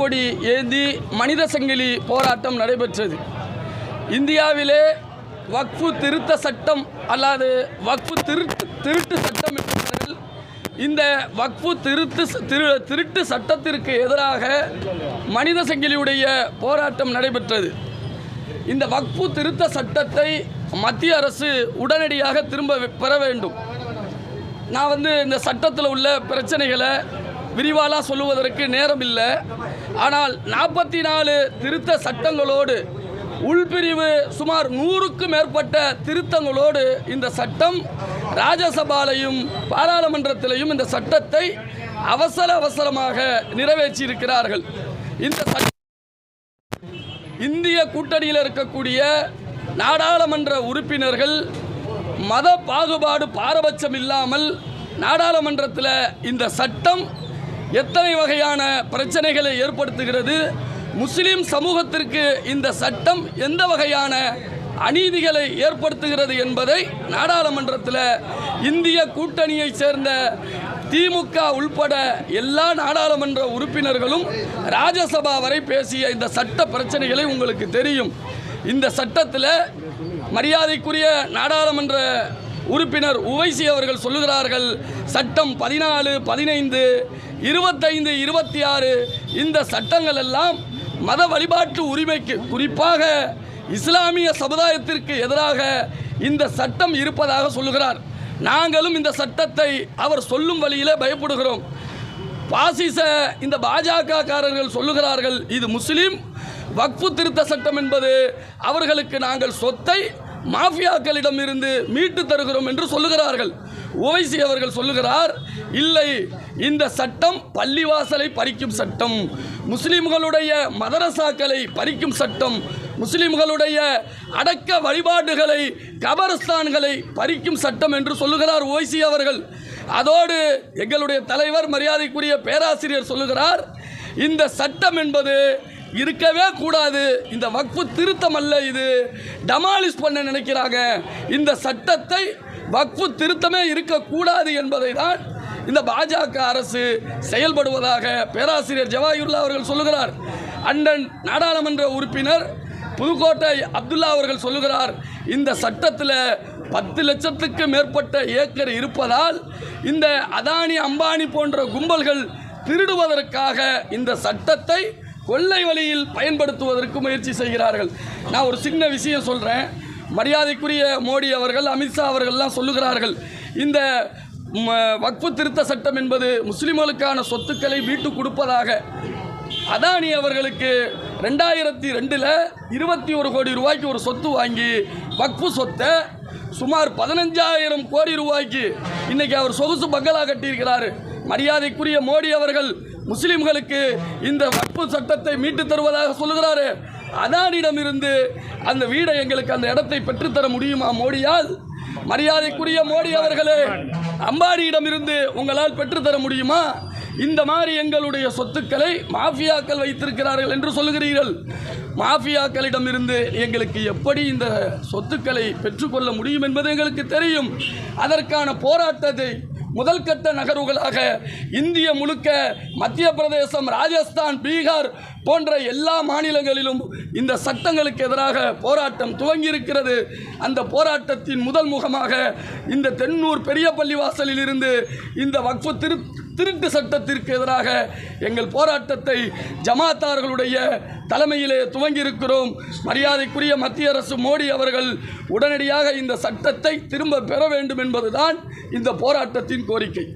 கொடி ஏந்தி மனித சங்கிலி போராட்டம் நடைபெற்றது. இந்தியாவிலே வக்ஃபு திருத்த சட்டம் அல்லாது வக்ஃபு திருட்டு திருட்டு சட்டம் என்பார்கள் இந்த வக்ஃபு திருத்து ச- திரு திருட்டு சட்டத்திற்கு எதிராக மனித சங்கிலியுடைய போராட்டம் நடைபெற்றது. இந்த வக்ஃபு திருத்த சட்டத்தை மத்திய அரசு உடனடியாக திரும்ப வெ- பெற வேண்டும். நான் வந்து இந்த சட்டத்தில் உள்ள பிரச்சனைகளை விரிவாலாக சொல்லுவதற்கு நேரம் இல்லை ஆனால் நாற்பத்தி நாலு திருத்த சட்டங்களோடு உள்பிரிவு சுமார் நூறுக்கும் மேற்பட்ட திருத்தங்களோடு இந்த சட்டம் ராஜ்யசபாலையும் பாராளுமன்றத்திலையும் இந்த சட்டத்தை அவசர அவசரமாக நிறைவேற்றியிருக்கிறார்கள். இந்த இந்திய கூட்டணியில் இருக்கக்கூடிய நாடாளுமன்ற உறுப்பினர்கள் மத பாகுபாடு பாரபட்சம் இல்லாமல் நாடாளுமன்றத்தில் இந்த சட்டம் எத்தனை வகையான பிரச்சனைகளை ஏற்படுத்துகிறது? முஸ்லீம் சமூகத்திற்கு இந்த சட்டம் எந்த வகையான அநீதிகளை ஏற்படுத்துகிறது என்பதை நாடாளுமன்றத்தில் இந்திய கூட்டணியைச் சேர்ந்த திமுக உள்பட எல்லா நாடாளுமன்ற உறுப்பினர்களும் ராஜ்யசபா வரை பேசிய இந்த சட்ட பிரச்சனைகளை உங்களுக்கு தெரியும். இந்த சட்டத்தில் மரியாதைக்குரிய நாடாளுமன்ற உறுப்பினர் உவைசி அவர்கள் சொல்லுகிறார்கள் சட்டம் பதினாலு பதினைந்து இருபத்தைந்து இருபத்தி ஆறு இந்த சட்டங்கள் எல்லாம் மத வழிபாட்டு உரிமைக்கு குறிப்பாக இஸ்லாமிய சமுதாயத்திற்கு எதிராக இந்த சட்டம் இருப்பதாக சொல்லுகிறார். நாங்களும் இந்த சட்டத்தை அவர் சொல்லும் வழியிலே பயப்படுகிறோம். பாசிச இந்த பாஜக காரர்கள் சொல்லுகிறார்கள் இது முஸ்லீம் வக்ஃபு திருத்த சட்டம் என்பது அவர்களுக்கு நாங்கள் சொத்தை மாஃபியாக்களிடம் இருந்து மீட்டு தருகிறோம் என்று சொல்லுகிறார்கள். ஓவைசி அவர்கள் சொல்லுகிறார் இல்லை இந்த சட்டம் பள்ளிவாசலை பறிக்கும் சட்டம் முஸ்லிம்களுடைய மதரசாக்களை பறிக்கும் சட்டம் முஸ்லிம்களுடைய அடக்க வழிபாடுகளை கபரஸ்தான்களை பறிக்கும் சட்டம் என்று சொல்லுகிறார் ஓய்சி அவர்கள். அதோடு எங்களுடைய தலைவர் மரியாதைக்குரிய பேராசிரியர் சொல்லுகிறார் இந்த சட்டம் என்பது இருக்கவே கூடாது. இந்த வக்ஃபு திருத்தம் அல்ல இது. டமாலிஷ் பண்ண நினைக்கிறாங்க. இந்த சட்டத்தை வக்ஃபு திருத்தமே இருக்கக்கூடாது என்பதை தான் இந்த பாஜக அரசு செயல்படுவதாக பேராசிரியர் ஜவாஹிருல்லா அவர்கள் சொல்லுகிறார். அண்டன் நாடாளுமன்ற உறுப்பினர் புதுக்கோட்டை அப்துல்லா அவர்கள் சொல்லுகிறார் இந்த சட்டத்தில் பத்து லட்சத்துக்கு மேற்பட்ட ஏக்கர் இருப்பதால் இந்த அதானி அம்பானி போன்ற கும்பல்கள் திருடுவதற்காக இந்த சட்டத்தை கொள்ளை வழியில் பயன்படுத்துவதற்கு முயற்சி செய்கிறார்கள். நான் ஒரு சின்ன விஷயம் சொல்கிறேன் மரியாதைக்குரிய மோடி அவர்கள் அமித்ஷா அவர்கள்லாம் சொல்லுகிறார்கள். இந்த ம, வக்ஃபு திருத்த சட்டம் என்பது முஸ்லிம்களுக்கான சொத்துக்களை வீட்டு கொடுப்பதாக. அதானி அவர்களுக்கு ரெண்டாயிரத்தி ரெண்டில் இருபத்தி ஒரு கோடி ரூபாய்க்கு ஒரு சொத்து வாங்கி வக்ஃபு சொத்தை சுமார் பதினஞ்சாயிரம் கோடி ரூபாய்க்கு இன்றைக்கி அவர் சொகுசு பங்களா கட்டியிருக்கிறார். மரியாதைக்குரிய மோடி அவர்கள் முஸ்லிம்களுக்கு இந்த வக்பு சட்டத்தை மீட்டு தருவதாக சொல்லுகிறாரு அதானிடமிருந்து அந்த வீடை எங்களுக்கு அந்த இடத்தை பெற்றுத்தர முடியுமா மோடியால்? மரியாதைக்குரிய மோடி அவர்களே அம்பானியிடமிருந்து உங்களால் பெற்றுத்தர முடியுமா? இந்த மாதிரி எங்களுடைய சொத்துக்களை மாஃபியாக்கள் வைத்திருக்கிறார்கள் என்று சொல்லுகிறீர்கள். மாஃபியாக்களிடமிருந்து எங்களுக்கு எப்படி இந்த சொத்துக்களை பெற்றுக்கொள்ள முடியும் என்பது எங்களுக்கு தெரியும். அதற்கான போராட்டத்தை முதல் கட்ட நகர்வுகளாக இந்திய முழுக்க மத்திய பிரதேசம் ராஜஸ்தான் பீகார் போன்ற எல்லா மாநிலங்களிலும் இந்த சட்டங்களுக்கு எதிராக போராட்டம் துவங்கியிருக்கிறது. அந்த போராட்டத்தின் முதல் முகமாக இந்த தென்னூர் பெரிய பள்ளிவாசலில் இருந்து இந்த வக்ஃபு திரு திருட்டு சட்டத்திற்கு எதிராக எங்கள் போராட்டத்தை ஜமாத்தார்களுடைய தலைமையிலே துவங்கியிருக்கிறோம். மரியாதைக்குரிய மத்திய அரசு மோடி அவர்கள் உடனடியாக இந்த சட்டத்தை திரும்ப பெற வேண்டும் என்பதுதான் இந்த போராட்டத்தின் கோரிக்கை.